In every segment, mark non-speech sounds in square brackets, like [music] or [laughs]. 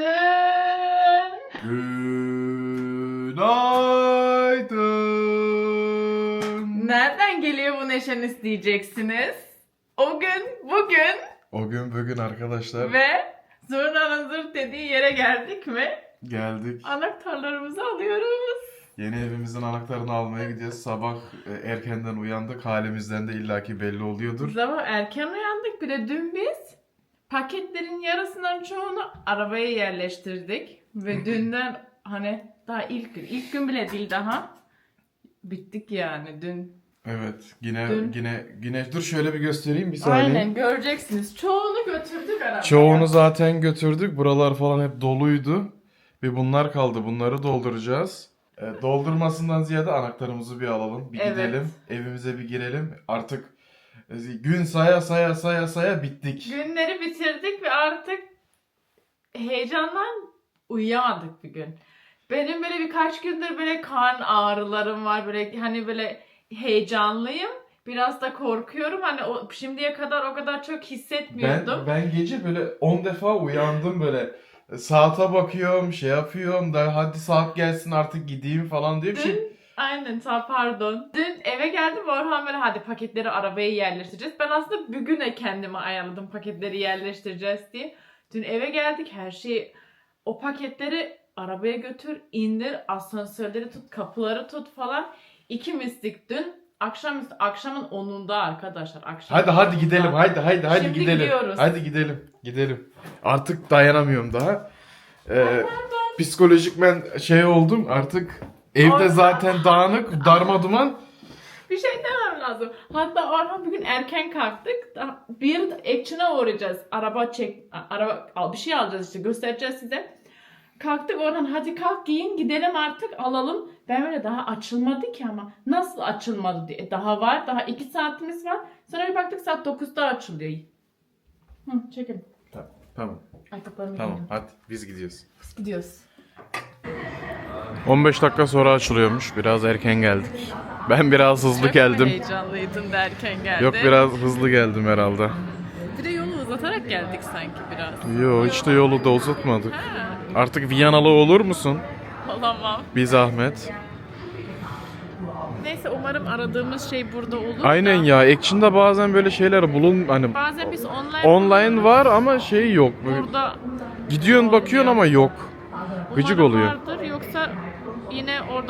Günaydın. Günaydın. Nereden geliyor bu neşeniz diyeceksiniz. O gün bugün O gün bugün arkadaşlar ve zurnanın zırt dediği yere geldik mi? geldik. Anahtarlarımızı alıyoruz. Yeni evimizin anahtarını almaya gidiyoruz. Sabah e, erkenden uyandık. Halimizden de illaki belli oluyordur. Sabah erken uyandık. Bir de dün biz paketlerin yarısından çoğunu arabaya yerleştirdik. Ve dünden hani daha ilk gün, ilk gün bile değil daha. Bittik yani dün. Evet. Yine Dün- yine yine dur şöyle bir göstereyim bir saniye. Aynen göreceksiniz. Çoğunu götürdük arabaya. Çoğunu zaten götürdük. Buralar falan hep doluydu. Bir bunlar kaldı. Bunları dolduracağız. E, doldurmasından ziyade anahtarımızı bir alalım. Bir Evet. gidelim. Evimize bir girelim. Artık gün saya saya saya saya bittik. Günleri bitirdik ve artık heyecandan uyuyamadık bir gün. Benim böyle birkaç gündür böyle karn ağrılarım var. Böyle hani böyle heyecanlıyım. Biraz da korkuyorum. Hani o şimdiye kadar o kadar çok Ben, hissetmiyordum. ben gece böyle 10 defa uyandım böyle saate bakıyorum şey yapıyorum da hadi saat gelsin artık gideyim falan diye bir şey. Aynen ta pardon. Dün eve geldim Orhan böyle hadi paketleri arabaya yerleştireceğiz. Ben aslında bugüne kendimi ayarladım paketleri yerleştireceğiz diye. Dün eve geldik her şeyi o paketleri arabaya götür indir asansörleri tut kapıları tut falan. İkimizdik dün akşam akşamın 10'unda arkadaşlar. Akşam Hadi hadi 10'unda. gidelim hadi hadi hadi Şimdi gidelim. gidiyoruz. Hadi gidelim gidelim. Artık dayanamıyorum daha. Ee, psikolojik ben şey oldum artık evde Orhan. zaten dağınık darma duman. Bir şey demem lazım. Hatta Orhan bugün erken kalktık. Daha Bir Action'a uğrayacağız. Araba çek, araba al bir şey alacağız işte göstereceğiz size. Kalktık Orhan hadi kalk giyin gidelim artık alalım. Ben böyle daha açılmadı ki ama nasıl açılmadı diye. E, Daha var daha 2 saatimiz var. Sonra bir baktık saat 9'da açılıyor. Hı, çekelim. Tamam Ayakkabılarımı tamam giyelim. hadi biz gidiyoruz. Biz gidiyoruz. 15 dakika sonra açılıyormuş. Biraz erken geldik. Ben biraz hızlı Çok geldim. heyecanlıydın derken geldi. Yok biraz hızlı geldim herhalde. Bir de yolu uzatarak geldik sanki biraz. Yo hiç de yolu da uzatmadık. Ha, Artık Viyanalı olur musun? olamam. Bir zahmet. Neyse umarım aradığımız şey burada olur. Aynen da. ya. Ekçin'de bazen böyle şeyler bulun hani Bazen biz online online var ama şey yok. Böyle Burada Gidiyorsun bakıyorsun ama yok. Gıcık umarım oluyor. vardır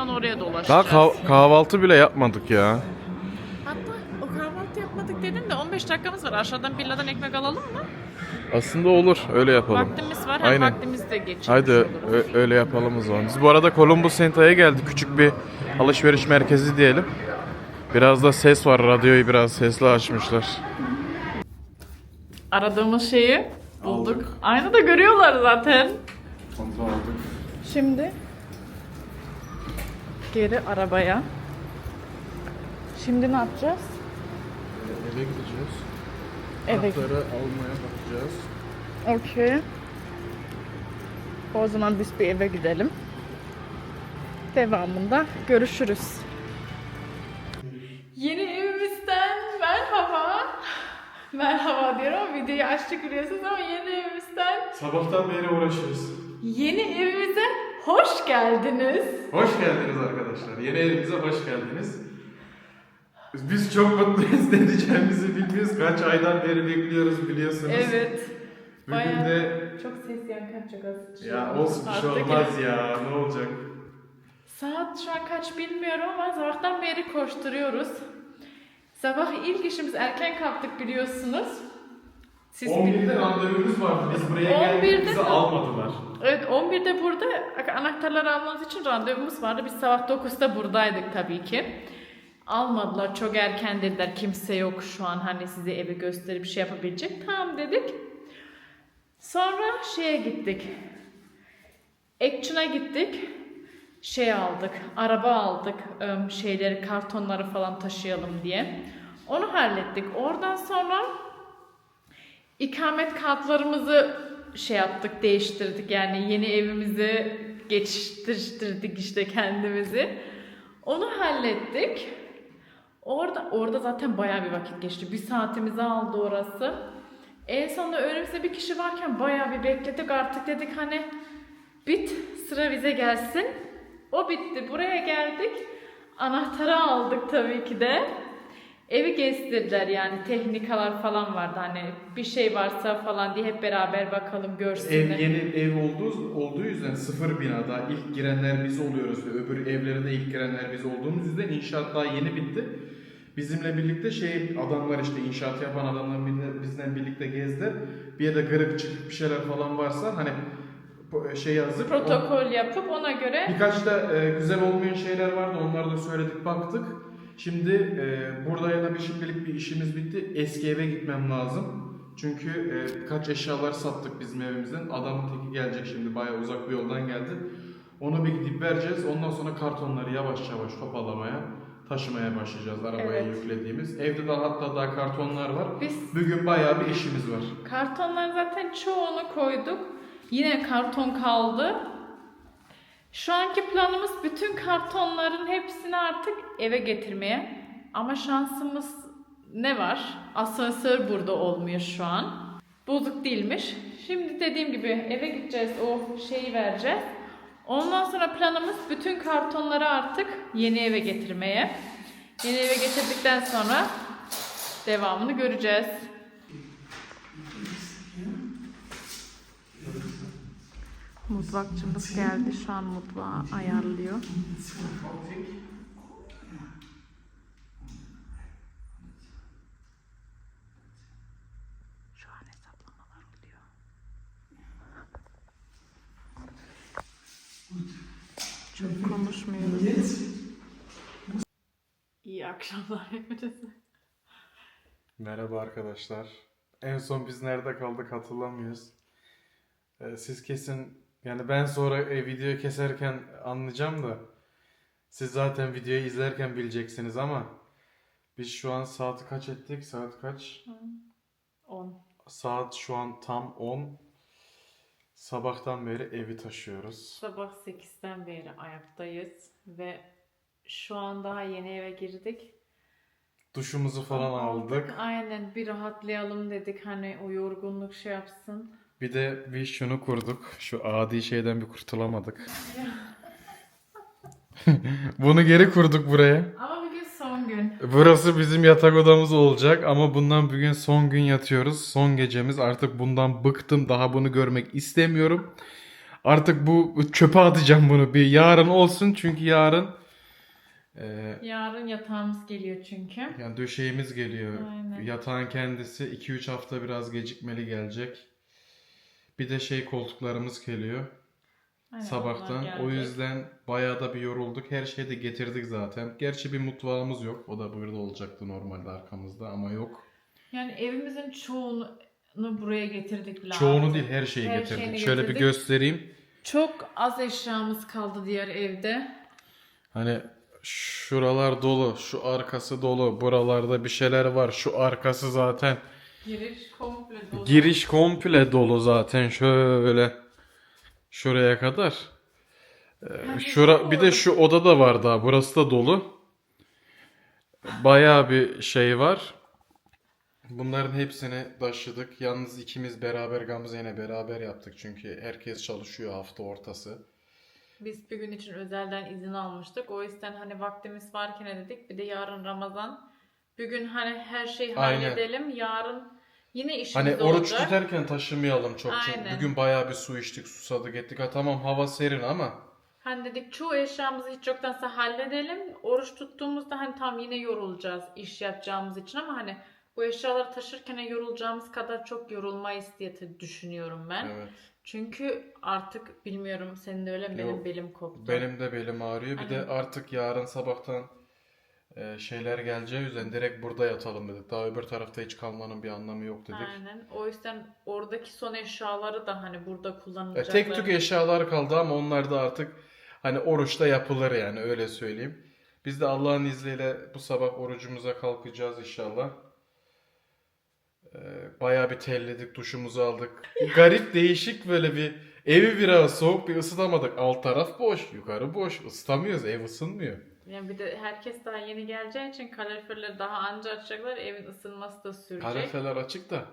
oradan oraya Daha dolaşacağız. kah- kahvaltı bile yapmadık ya. Hatta o kahvaltı yapmadık dedim de 15 dakikamız var. Aşağıdan villadan ekmek alalım mı? Aslında olur. Öyle yapalım. Vaktimiz var. Hem Aynen. vaktimiz de geçirmiş Haydi oluruz. ö- öyle yapalım o zaman. Biz bu arada Columbus Center'a geldik. Küçük bir alışveriş merkezi diyelim. Biraz da ses var. Radyoyu biraz sesli açmışlar. Aradığımız şeyi bulduk. Aldık. Aynı da görüyorlar zaten. Kontrol aldık. Şimdi geri arabaya. Şimdi ne yapacağız? Eve gideceğiz. Eve Anahtarı almaya bakacağız. Okey. O zaman biz bir eve gidelim. Devamında görüşürüz. Yeni evimizden merhaba. Merhaba diyorum ama videoyu açtık biliyorsunuz ama yeni evimizden Sabahtan beri uğraşıyoruz. yeni evimize hoş geldiniz. Hoş geldiniz arkadaşlar. Yeni evimize hoş geldiniz. Biz çok mutluyuz [laughs] ne diyeceğimizi bilmiyoruz. Kaç aydan beri bekliyoruz biliyorsunuz. Evet. Bugün bayağı- de Çok ses yankı az. ya olsun bir şey olmaz ya ne olacak. Saat şu an kaç bilmiyorum ama sabahtan beri koşturuyoruz. Sabah ilk işimiz erken kalktık biliyorsunuz. Siz 11'de randevumuz vardı. Biz buraya 11'de geldik bizi mi? almadılar. Evet 11'de burada anahtarları almanız için randevumuz vardı. Biz sabah 9'da buradaydık tabii ki. Almadılar çok erken dediler kimse yok şu an hani size evi gösterip şey yapabilecek. Tamam dedik. Sonra şeye gittik. Action'a gittik. Şey aldık, araba aldık, şeyleri, kartonları falan taşıyalım diye. Onu hallettik. Oradan sonra ikamet kartlarımızı şey yaptık, değiştirdik. Yani yeni evimizi geçiştirdik işte kendimizi. Onu hallettik. Orada orada zaten bayağı bir vakit geçti. Bir saatimizi aldı orası. En sonunda önümüzde bir kişi varken bayağı bir bekledik. Artık dedik hani bit sıra bize gelsin. O bitti. Buraya geldik. Anahtarı aldık tabii ki de. Evi gezdirdiler yani tehnikalar falan vardı hani bir şey varsa falan diye hep beraber bakalım görsünler. Ev yeni ev olduğu, olduğu yüzden sıfır binada ilk girenler biz oluyoruz ve öbür evlere de ilk girenler biz olduğumuz yüzden inşaat daha yeni bitti. Bizimle birlikte şey adamlar işte inşaat yapan adamlar bizden birlikte gezdi. Bir yerde kırık çıkık bir şeyler falan varsa hani şey yazıp Protokol yapıp ona göre Birkaç da e, güzel olmayan şeyler vardı. Onları da söyledik, baktık. Şimdi e, burada ya da bir şimdilik bir işimiz bitti. Eski eve gitmem lazım. Çünkü e, birkaç eşyalar sattık bizim evimizden. Adamın teki gelecek şimdi. Bayağı uzak bir yoldan geldi. Onu bir gidip vereceğiz. Ondan sonra kartonları yavaş yavaş toparlamaya, taşımaya başlayacağız arabaya Evet. yüklediğimiz. Evde de hatta daha kartonlar var. biz Bugün bayağı bir işimiz var. kartonların zaten çoğunu koyduk. Yine karton kaldı. Şu anki planımız bütün kartonların hepsini artık eve getirmeye. Ama şansımız ne var? Asansör burada olmuyor şu an. Bozuk değilmiş. Şimdi dediğim gibi eve gideceğiz. O şeyi vereceğiz. Ondan sonra planımız bütün kartonları artık yeni eve getirmeye. Yeni eve getirdikten sonra devamını göreceğiz. Mutfakçımız geldi. Şu an mutfağı ayarlıyor. Şu an hesaplamalar oluyor. Çok konuşmuyoruz. İyi akşamlar hepinize. Merhaba arkadaşlar. En son biz nerede kaldık hatırlamıyoruz. Ee, siz kesin yani ben sonra e, videoyu keserken anlayacağım da siz zaten videoyu izlerken bileceksiniz ama biz şu an saat kaç ettik? Saat kaç? 10. Saat şu an tam 10. Sabahtan beri evi taşıyoruz. Sabah 8'den beri ayaktayız ve şu an daha yeni eve girdik. Duşumuzu falan aldık. Aynen bir rahatlayalım dedik hani o yorgunluk şey yapsın. Bir de bir şunu kurduk. Şu adi şeyden bir kurtulamadık. [laughs] Bunu geri kurduk buraya. Ama bugün son gün. Burası bizim yatak odamız olacak ama bundan bugün son gün yatıyoruz. Son gecemiz. Artık bundan bıktım. Daha bunu görmek istemiyorum. Artık bu çöpe atacağım bunu. Bir yarın olsun çünkü yarın e, Yarın yatağımız geliyor çünkü. yani döşeğimiz geliyor. Aynen. Yatağın kendisi 2-3 hafta biraz gecikmeli gelecek. Bir de şey koltuklarımız geliyor. Aynen, Sabahtan. O yüzden bayağı da bir yorulduk. Her şeyi de getirdik zaten. Gerçi bir mutfağımız yok. O da burada olacaktı normalde arkamızda ama yok. Yani evimizin çoğunu buraya getirdik bile. Çoğunu değil her şeyi Her getirdik. şeyini Şöyle bir getirdik. göstereyim. Çok az eşyamız kaldı diğer evde. Hani şuralar dolu, şu arkası dolu, buralarda bir şeyler var. Şu arkası zaten Giriş komple dolu. giriş komple dolu zaten şöyle şuraya kadar. Ee, şura bir de şu oda da var daha. Burası da dolu. Bayağı bir şey var. Bunların hepsini taşıdık. Yalnız ikimiz beraber Gamze ile beraber yaptık. Çünkü herkes çalışıyor hafta ortası. Biz bir gün için özelden izin almıştık. O yüzden hani vaktimiz varken dedik. Bir de yarın Ramazan. Bugün hani her şeyi Aynen. halledelim. Yarın yine işimiz Hani oruç olacak. tutarken taşımayalım çok. Aynen. bugün bayağı bir su içtik, susadık ettik. Ha tamam hava serin ama Hani dedik çoğu eşyamızı hiç yoktansa halledelim. Oruç tuttuğumuzda hani tam yine yorulacağız iş yapacağımız için ama hani bu eşyaları taşırken yorulacağımız kadar çok yorulmayız diye te- düşünüyorum ben. evet. Çünkü artık bilmiyorum senin de öyle mi? benim Yok, belim koptu. Benim de belim ağrıyor. Bir de Aynen. artık yarın sabahtan e, şeyler geleceği yüzden direkt burada yatalım dedik. Daha öbür tarafta hiç kalmanın bir anlamı yok dedik. Aynen. O yüzden oradaki son eşyaları da hani burada E, kullanılacaklar. tek tük eşyalar kaldı ama onlar da artık hani oruçta yapılır yani öyle söyleyeyim. Biz de Allah'ın izniyle bu sabah orucumuza kalkacağız inşallah. E, bayağı bir terledik, duşumuzu aldık. [laughs] Garip, değişik böyle bir evi biraz soğuk bir ısıtamadık. Alt taraf boş, yukarı boş. Isıtamıyoruz, ev ısınmıyor. Yani bir de herkes daha yeni geleceği için kaloriferleri daha anca açacaklar. Evin ısınması da sürecek. Kaloriferler açık da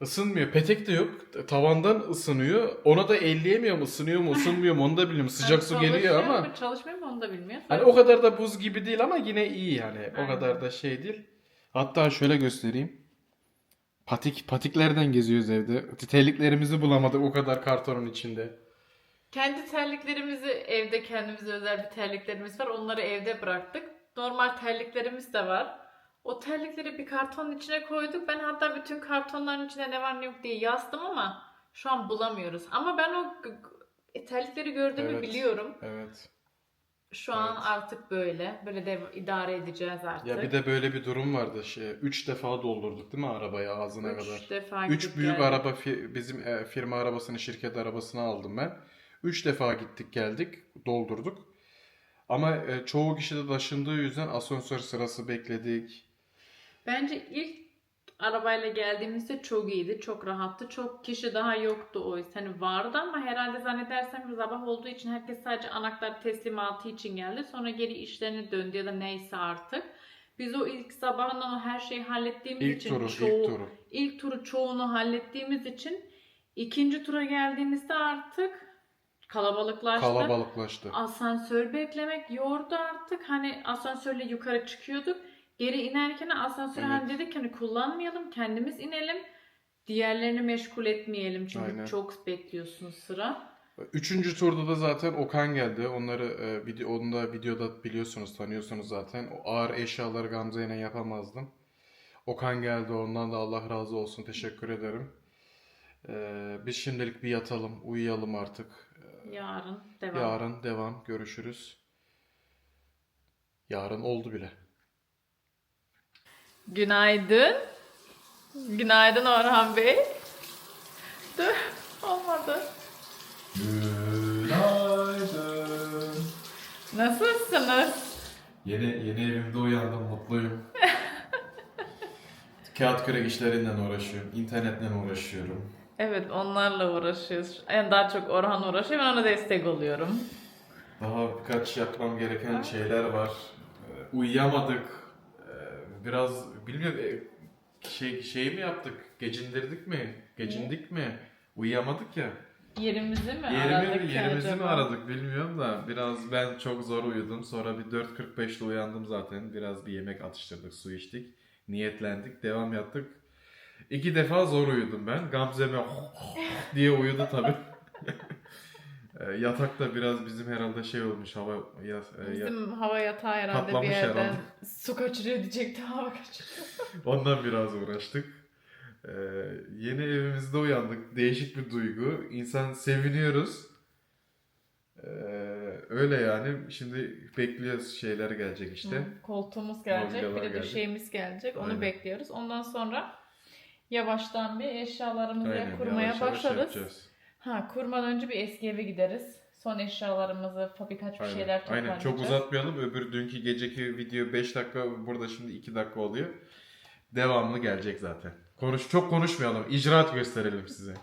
Isınmıyor. Petek de yok. Tavandan ısınıyor. Ona da elleyemiyorum. Isınıyor mu, ısınmıyor mu onu da bilmiyorum. [laughs] Sıcak su geliyor ama. mu, Çalışmıyor mu onu da bilmiyor. Hani o kadar da buz gibi değil ama yine iyi yani. O Aynen. kadar da şey değil. Hatta şöyle göstereyim. Patik patiklerden geziyoruz evde. Terliklerimizi bulamadık o kadar kartonun içinde. Kendi terliklerimizi evde kendimize özel bir terliklerimiz var. Onları evde bıraktık. Normal terliklerimiz de var. O terlikleri bir kartonun içine koyduk. Ben hatta bütün kartonların içinde ne var ne yok diye yazdım ama şu an bulamıyoruz. Ama ben o terlikleri gördüğümü Evet. biliyorum. Evet. Şu an Evet. artık böyle. Böyle de idare edeceğiz artık. Ya bir de böyle bir durum vardı. Şey, üç defa doldurduk değil mi arabayı ağzına Üç kadar? defa Üç büyük geldik. araba fi- bizim e, firma arabasını, şirket arabasını aldım ben. Üç defa gittik geldik, doldurduk. Ama e, çoğu kişi de taşındığı yüzden asansör sırası bekledik. Bence ilk arabayla geldiğimizde çok iyiydi, çok rahattı. Çok kişi daha yoktu o. Hani vardı ama herhalde zannedersem sabah olduğu için herkes sadece anahtar teslimatı için geldi. Sonra geri işlerine döndü ya da neyse artık. Biz o ilk sabahından o her şeyi hallettiğimiz İlk için turu, çoğu, ilk turu. ilk turu çoğunu hallettiğimiz için ikinci tura geldiğimizde artık kalabalıklaştı. Kalabalıklaştı. Asansör beklemek yordu artık. Hani asansörle yukarı çıkıyorduk. Geri inerken asansörü Evet. hani dedik hani kullanmayalım kendimiz inelim. Diğerlerini meşgul etmeyelim çünkü Aynen. çok bekliyorsun sıra. Üçüncü turda da zaten Okan geldi. Onları e, video, onu da videoda biliyorsunuz, tanıyorsunuz zaten. O ağır eşyaları Gamze ile yapamazdım. Okan geldi. Ondan da Allah razı olsun. Teşekkür ederim. E, biz şimdilik bir yatalım, uyuyalım artık. Yarın devam. Yarın devam. Görüşürüz. Yarın oldu bile. Günaydın. Günaydın Orhan Bey. Dur olmadı. Günaydın. Nasılsınız? Yeni yeni evimde uyandım, mutluyum. [laughs] Kağıt kürek işlerinden uğraşıyorum, internetle uğraşıyorum. Evet onlarla uğraşıyoruz. En daha çok Orhan uğraşıyor ben ona destek oluyorum. Daha birkaç yapmam gereken şeyler var. Ee, Uyuyamadık. Ee, Biraz bilmiyorum e, şey şey mi yaptık? Gecindirdik mi? Gecindik mi? Uyuyamadık ya. Yerimizi mi Yerimi, aradık yerimizi mi aradık bilmiyorum da biraz ben çok zor uyudum. Sonra bir 4.45'te uyandım zaten. Biraz bir yemek atıştırdık, su içtik. Niyetlendik, devam yaptık. İki defa zor uyudum ben. Gamze'me [laughs] diye uyudu tabii. [laughs] E, Yatakta biraz bizim herhalde şey olmuş hava ya, e, ya- Bizim hava yatağı herhalde bir Patlamış yerden herhalde. su kaçırıyor diyecekti hava kaçırıyor. [laughs] ondan biraz uğraştık. E, yeni evimizde uyandık. Değişik bir duygu. İnsan seviniyoruz. E, öyle yani. Şimdi bekliyoruz şeyler gelecek işte. Hı, Koltuğumuz gelecek, bir Mobilyalar de gelecek. döşeğimiz gelecek. Onu Aynen. bekliyoruz. Ondan sonra yavaştan bir eşyalarımızı Aynen, kurmaya yavaş yavaş başlarız. yapacağız. Ha, kurmadan önce bir eski eve gideriz. Son eşyalarımızı, birkaç bir Aynen. şeyler toparlayacağız. Aynen çok uzatmayalım. Öbür dünkü geceki video 5 dakika burada şimdi 2 dakika oluyor. Devamlı gelecek zaten. Konuş çok konuşmayalım. İcraat gösterelim size.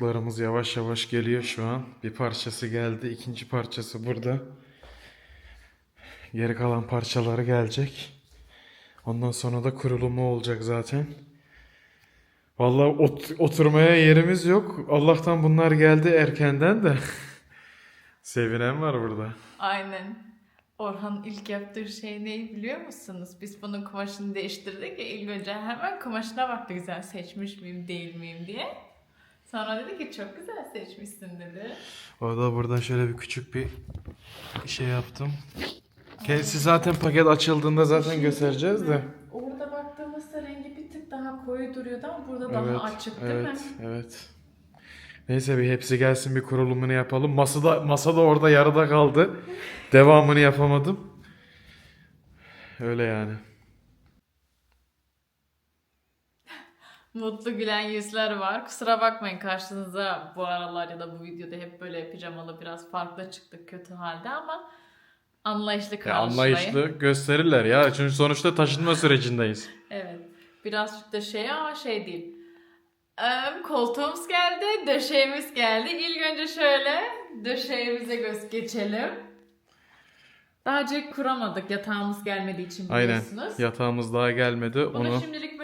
Koltuklarımız yavaş yavaş geliyor şu an. Bir parçası geldi, ikinci parçası burada. Geri kalan parçaları gelecek. Ondan sonra da kurulumu olacak zaten. Vallahi ot- oturmaya yerimiz yok. Allah'tan bunlar geldi erkenden de. [laughs] Sevinen var burada. Aynen. Orhan ilk yaptığı şey ne biliyor musunuz? Biz bunun kumaşını değiştirdik ya ilk önce hemen kumaşına baktı güzel seçmiş miyim değil miyim diye. Sonra dedi ki çok güzel seçmişsin dedi. Orada buradan şöyle bir küçük bir şey yaptım. Kendisi zaten paket açıldığında zaten göstereceğiz de. Orada baktığımızda rengi bir tık daha koyu duruyordu ama burada daha Evet, açık değil evet, mi? evet. Neyse bir hepsi gelsin bir kurulumunu yapalım. Masada masada orada yarıda kaldı. Devamını yapamadım. Öyle yani. Mutlu gülen yüzler var. Kusura bakmayın karşınıza bu aralar ya da bu videoda hep böyle pijamalı biraz farklı çıktık kötü halde ama anlayışlı Ya karşılayın. anlayışlı gösterirler ya. Çünkü sonuçta taşınma sürecindeyiz. [laughs] Evet. Birazcık da şey ama şey değil. Ee, koltuğumuz geldi, döşeğimiz geldi. İlk önce şöyle döşeğimize göz geçelim. Daha önce kuramadık yatağımız gelmediği için Aynen. biliyorsunuz. Yatağımız daha gelmedi. Bunu Onu şimdilik.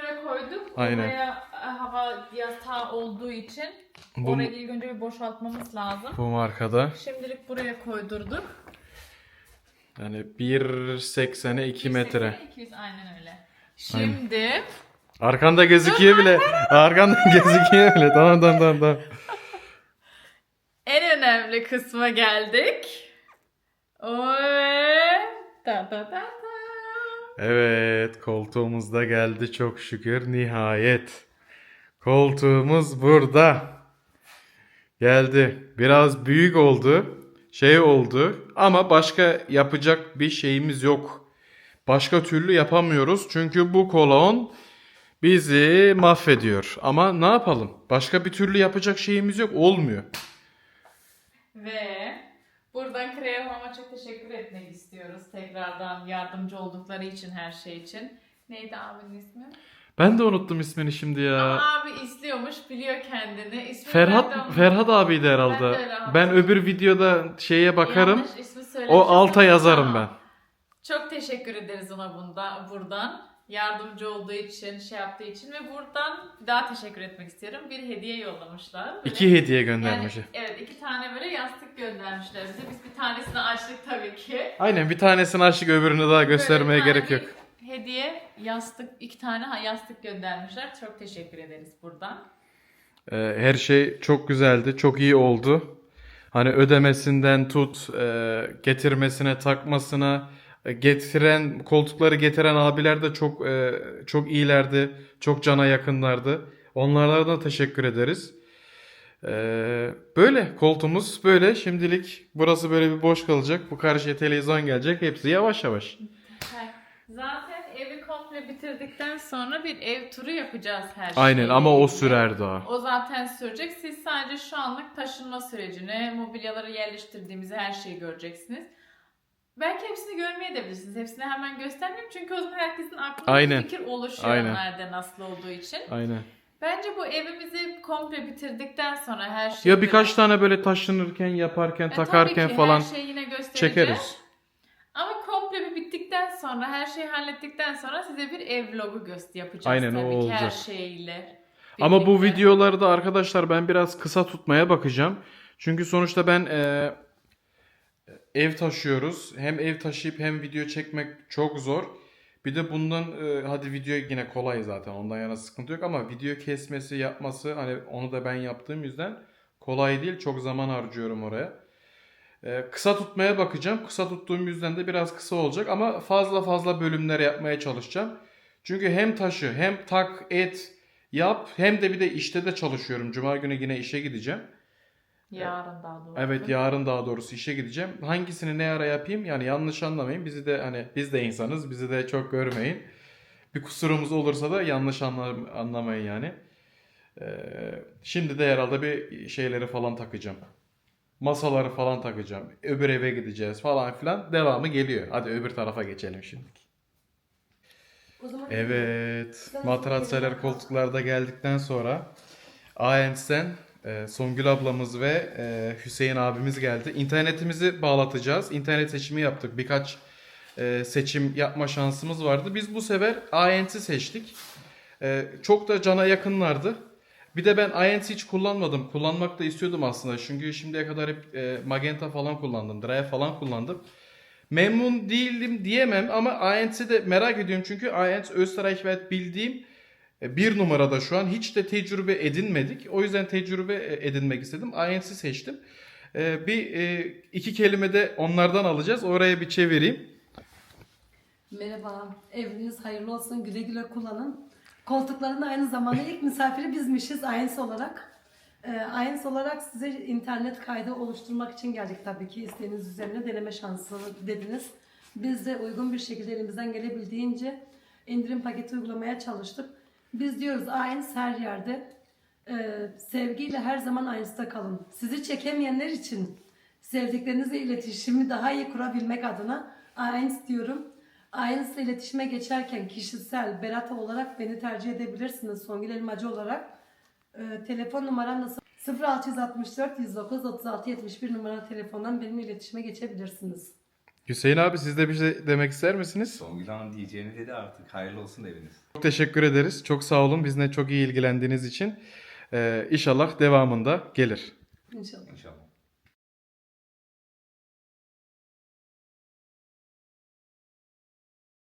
Aynen. Oraya e, hava yatağı olduğu için bu, orayı ilk önce bir boşaltmamız lazım. bu markada. Şimdilik buraya koydurduk. Yani 1.80'e 2 metre. 200 aynen öyle. Şimdi Arkanda gözüküyor bile. Arkanda [laughs] gözüküyor bile. Tamam tamam tamam. tamam. en önemli kısma geldik. Oy. Da da da da. Evet, koltuğumuz da geldi çok şükür nihayet. Koltuğumuz burada. Geldi. Biraz büyük oldu. Şey oldu ama başka yapacak bir şeyimiz yok. Başka türlü yapamıyoruz çünkü bu kolon bizi mahvediyor. Ama ne yapalım? Başka bir türlü yapacak şeyimiz yok. Olmuyor. Ve buradan Kreo Mama çok teşekkür etmek istiyoruz. Tekrardan yardımcı oldukları için her şey için. Neydi abinin ismi? Ben de unuttum ismini şimdi ya. Ama abi izliyormuş, biliyor kendini. De Ferhat. Ferhat abiydi Ben de herhalde. Ben öbür videoda şeye bakarım. Yanlış ismi O alta yazarım ben. Çok teşekkür ederiz ona bunda, buradan. Yardımcı olduğu için, şey yaptığı için ve buradan bir daha teşekkür etmek istiyorum. Bir hediye yollamışlar. Böyle- İki hediye yani, göndermiş. Evet iki tane böyle yastık göndermişler bize. Biz bir tanesini açtık tabii ki. Aynen bir tanesini açtık öbürünü daha göstermeye Böyle gerek yok. Hediye yastık, iki tane ha- yastık göndermişler. Çok teşekkür ederiz buradan. Ee, her şey çok güzeldi. Çok iyi oldu. Hani ödemesinden tut, e, getirmesine, takmasına, getiren koltukları getiren abiler de çok e, çok iyilerdi. Çok cana yakınlardı. Onlara da teşekkür ederiz. Ee, böyle koltuğumuz böyle. Şimdilik burası böyle bir boş kalacak. Bu karşıya televizyon gelecek. Hepsi yavaş yavaş. Zaten evi komple bitirdikten sonra bir ev turu yapacağız her Aynen şeyle ama o sürer daha. O zaten sürecek. Siz sadece şu anlık taşınma sürecini, mobilyaları yerleştirdiğimizi her şeyi göreceksiniz. Belki hepsini görmeye de bilirsiniz. Hepsini hemen göstermeyeyim çünkü o zaman herkesin aklında Aynen. bir fikir oluşuyor Aynen. nerede nasıl olduğu için. Aynen. Bence bu evimizi komple bitirdikten sonra her şey Ya birkaç tane böyle taşınırken, yaparken, E, takarken tabii ki falan her şeyi yine çekeriz. Ama komple bir bittikten sonra, her şeyi hallettikten sonra size bir ev vlogu göster yapacağız Aynen, o tabii ki her olacak. şeyle. Ama bu birlikte. videoları da arkadaşlar ben biraz kısa tutmaya bakacağım. Çünkü sonuçta ben e, ev taşıyoruz. Hem ev taşıyıp hem video çekmek çok zor. Bir de bundan e, hadi video yine kolay zaten ondan yana sıkıntı yok ama video kesmesi yapması hani onu da ben yaptığım yüzden kolay değil. Çok zaman harcıyorum oraya. E, kısa tutmaya bakacağım. Kısa tuttuğum yüzden de biraz kısa olacak ama fazla fazla bölümler yapmaya çalışacağım. Çünkü hem taşı hem tak et yap hem de bir de işte de çalışıyorum. Cuma günü yine işe gideceğim. Yarın daha doğrusu. Evet yarın daha doğrusu işe gideceğim. Hangisini ne ara yapayım yani yanlış anlamayın. Bizi de hani biz de insanız. Bizi de çok görmeyin. Bir kusurumuz olursa da yanlış anla- anlamayın yani. Ee, şimdi de herhalde bir şeyleri falan takacağım. Masaları falan takacağım. Öbür eve gideceğiz falan filan. Devamı geliyor. Hadi öbür tarafa geçelim şimdi. O zaman Evet. Matratseler koltuklarda geldikten sonra Aens'ten Ee, Songül ablamız ve e, Hüseyin abimiz geldi. İnternetimizi bağlatacağız. İnternet seçimi yaptık. Birkaç e, seçim yapma şansımız vardı. Biz bu sefer ANT'i seçtik. Ee, çok da cana yakınlardı. Bir de ben INT hiç kullanmadım. Kullanmak da istiyordum aslında. Çünkü şimdiye kadar hep e, Magenta falan kullandım. Drive falan kullandım. Memnun değildim diyemem ama INT'i de merak ediyorum. Çünkü INT Österreichweit bildiğim e, bir numarada şu an. Hiç de tecrübe edinmedik. O yüzden tecrübe e, edinmek istedim. INT'i seçtim. E, Bir e, iki kelime de onlardan alacağız. Oraya bir çevireyim. Merhaba, eviniz hayırlı olsun, güle güle kullanın. Koltukların aynı zamanda ilk misafiri bizmişiz Ayens olarak. Ayens olarak size internet kaydı oluşturmak için geldik tabii ki. İsteğiniz üzerine deneme şansı dediniz. Biz de uygun bir şekilde elimizden gelebildiğince indirim paketi uygulamaya çalıştık. Biz diyoruz Ayens her yerde. Ee, sevgiyle her zaman Ayens'ta kalın. Sizi çekemeyenler için sevdiklerinizle iletişimi daha iyi kurabilmek adına Ayens diyorum. Aynısıyla iletişime geçerken kişisel Berat olarak beni tercih edebilirsiniz Songül Elmacı olarak. Ee, telefon numaram da 0664 109 36 71 numaralı telefondan benimle iletişime geçebilirsiniz. Hüseyin abi siz de bir şey demek ister misiniz? Songül Hanım diyeceğini dedi artık. Hayırlı olsun eviniz. Çok teşekkür ederiz. Çok sağ olun. Bizimle çok iyi ilgilendiğiniz için. Ee, inşallah devamında gelir. İnşallah. İnşallah.